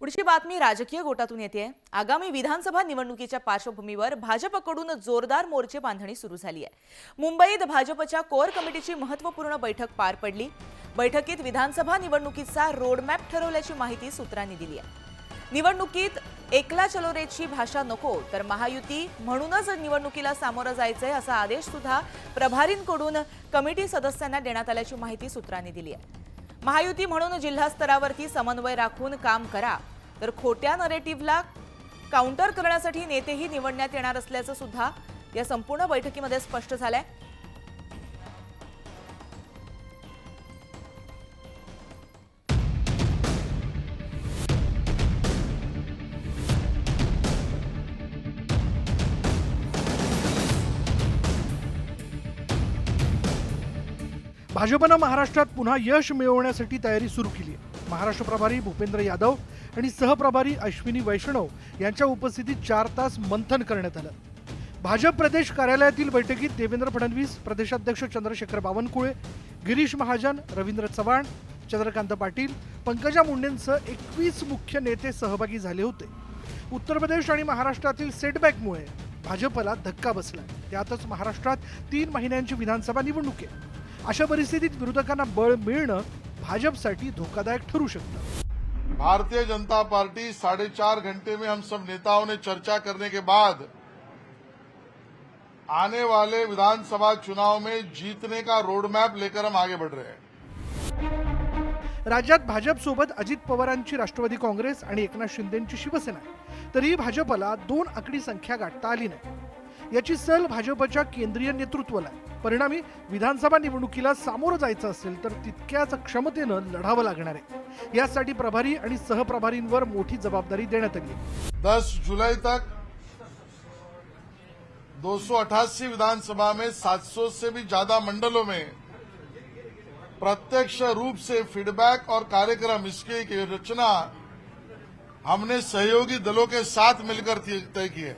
पुढची बातमी राजकीय गोटातून येते. आगामी विधानसभा निवडणुकीच्या पार्श्वभूमीवर भाजपकडून जोरदार मोर्चे बांधणी सुरू झाली आहे. मुंबईत भाजपच्या कोअर कमिटीची महत्त्वपूर्ण बैठक पार पडली. बैठकीत विधानसभा निवडणुकीचा रोडमॅप ठरवल्याची माहिती सूत्रांनी दिली आहे. निवडणुकीत एकला चलोरेची भाषा नको तर महायुती म्हणूनच निवडणुकीला सामोरं जायचंय असा आदेश सुद्धा प्रभारींकडून कमिटी सदस्यांना देण्यात आल्याची माहिती सूत्रांनी दिली आहे. महायुती म्हणून जिल्हा स्तरावरती समन्वय राखून काम करा. तर खोट्या नरेटिव्हला काउंटर करण्यासाठी नेतेही निवडण्यात येणार असल्याचं सुद्धा या संपूर्ण बैठकीमध्ये स्पष्ट झालंय. भाजपनं महाराष्ट्रात पुन्हा यश मिळवण्यासाठी तयारी सुरू केली आहे. महाराष्ट्र प्रभारी भूपेंद्र यादव आणि सहप्रभारी अश्विनी वैष्णव यांच्या उपस्थितीत चार तास मंथन करण्यात आलं. भाजप प्रदेश कार्यालयातील बैठकीत देवेंद्र फडणवीस प्रदेशाध्यक्ष चंद्रशेखर बावनकुळे गिरीश महाजन रवींद्र चव्हाण चंद्रकांत पाटील पंकजा मुंडेंसह एकवीस मुख्य नेते सहभागी झाले होते. उत्तर प्रदेश आणि महाराष्ट्रातील सेटबॅकमुळे भाजपला धक्का बसला. त्यातच महाराष्ट्रात तीन महिन्यांची विधानसभा निवडणूक आहे. अशा परिस्थितीत विरोधकांना बळ मिळणं भाजपसाठी धोकादायक ठरू शकतं. भारतीय जनता पार्टी साढ़े चार घंटे में हम सब नेताओं ने चर्चा करने के बाद आने वाले विधानसभा चुनाव में जीतने का रोड मैप लेकर हम आगे बढ़ रहे हैं। राज्यात भाजपसोबत अजित पवारांची राष्ट्रवादी काँग्रेस आणि एकनाथ शिंदेची शिवसेना आहे तरीही भाजपला दोन आकडी संख्या गाठता आली नाही. याची सल भाजपच्या केंद्रीय नेतृत्वाला आहे. परिणामी विधानसभा निवडणुकीला सामोरं जायचं असेल तर तितक्याच क्षमतेनं लढावं लागणार आहे. यासाठी प्रभारी आणि सहप्रभारींवर मोठी जबाबदारी देण्यात आली आहे. 10 जुलाई तक 288 विधानसभा में 700 से भी ज्यादा मंडलों में प्रत्यक्ष रूप से फीडबैक और कार्यक्रम इसकी रचना हमने सहयोगी दलों के साथ मिलकर तय की है।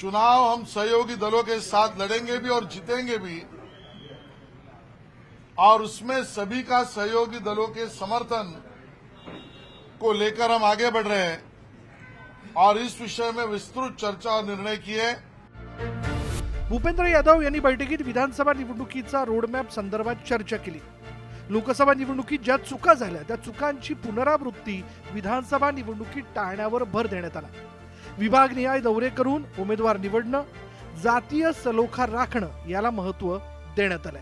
चुनाव हम सहयोगी दलों के साथ लड़ेंगे भी और जीतेंगे भी और उसमें सभी का सहयोगी दलों के समर्थन को लेकर हम आगे बढ़ रहे हैं और इस विषय में विस्तृत चर्चा और निर्णय किए। भूपेंद्र यादव यांनी बैठकीत विधानसभा निवडणुकीचा रोडमॅप संदर्भात चर्चा केली. लोकसभा निवडणुकीत ज्या चुका झाल्या त्या चुकांची पुनरावृत्ती विधानसभा निवडणुकीत टाळण्यावर भर देण्यात आला. विभागनिहाय दौरे करून उमेदवार निवडणं जातीय सलोखा राखणं याला महत्त्व देण्यात आलंय.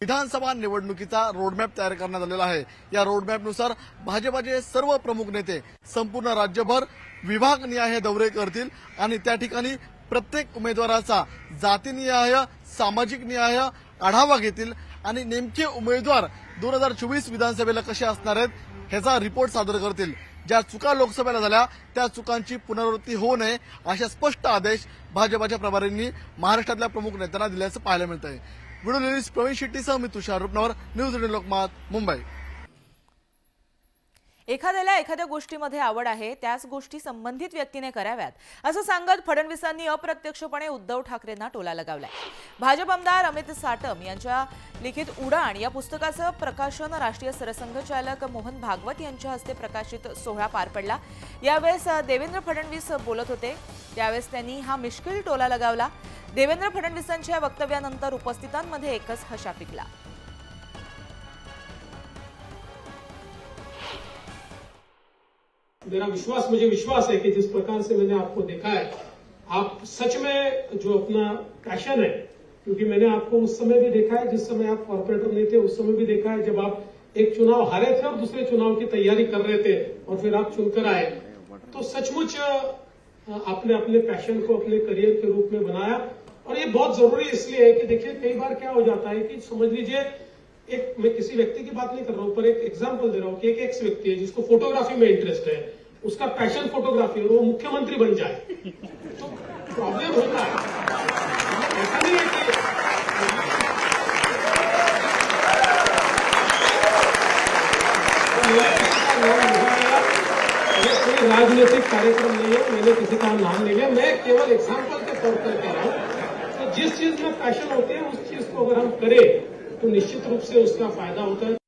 विधानसभा निवडणुकीचा रोडमॅप तयार करण्यात आलेला आहे. या रोडमॅपनुसार भाजपाचे सर्व प्रमुख नेते संपूर्ण राज्यभर विभागनिहाय दौरे करतील आणि त्या ठिकाणी प्रत्येक उमेदवाराचा जातीनिहाय सामाजिक निहाय आढावा घेतील आणि नेमके उमेदवार दोन हजार चोवीस विधानसभेला कसे असणार आहेत ह्याचा रिपोर्ट सादर करतील. ज्या चुका लोकसभेला झाल्या त्या चुकांची पुनरावृत्ती होऊ नये अशा स्पष्ट आदेश भाजपाच्या प्रभारींनी महाराष्ट्रातल्या प्रमुख नेत्यांना दिल्याचं पाहायला मिळत आहे व्हिडिओ जर्नलिस्ट प्रवीण शेट्टीसह मी तुषार रुपनवर न्यूज एटीन लोकमत मुंबई. एखाद्याला एखाद्या गोष्टीमध्ये आवड आहे त्याच गोष्टी संबंधित व्यक्तीने कराव्यात. असं सांगत फडणवीसांनी अप्रत्यक्षपणे उद्धव ठाकरेंना टोला लगावलाय. भाजप आमदार अमित साटम यांच्या लिखित उडाण या पुस्तकाचं प्रकाशन राष्ट्रीय सरसंघचालक मोहन भागवत यांच्या हस्ते प्रकाशित सोहळा पार पडला. यावेळेस देवेंद्र फडणवीस बोलत होते. त्यावेळेस त्यांनी हा मिश्किल टोला लगावला. देवेंद्र फडणवीसांच्या या वक्तव्यानंतर उपस्थितांमध्ये एकच हशा पिकला. मेरा विश्वास, मुझे विश्वास है कि जिस प्रकार से मैंने आपको देखा है, आप सच में जो अपना पैशन है, क्योंकि मैंने आपको उस समय भी देखा है, जिस समय आप कॉर्पोरेटर नहीं थे, उस समय भी देखा है, जब आप एक चुनाव हारे थे और दूसरे चुनाव की तैयारी कर रहे थे और फिर आप चुनकर आए। तो सचमुच, आपने अपने पैशन को अपने करियर के रूप में बनाया और ये बहुत ज़रूरी इसलिए है कि देखिए, कई बार क्या हो जाता है कि, समझ लीजिए एक मैं किसी व्यक्ति की बात नहीं कर रहा हूँ, पर एक एग्जांपल दे रहा हूँ कि एक एक्स व्यक्ति है जिसको फोटोग्राफी में इंटरेस्ट है। उसका पैशन फोटोग्राफी है, वो मुख्यमंत्री बन जाए। तो प्रॉब्लम होता है। ऐसा नहीं है कि कोई राजनीतिक कार्यक्रम नहीं है, मैंने किसी का नाम नहीं लिया। मैं केवल एग्ज़ाम्पल के तौर पर कह रहा हूँ तो जिस चीज़ में पैशन होते हैं, उस चीज़ को अगर हम करें तो निश्चित रूप से उसका फायदा होता है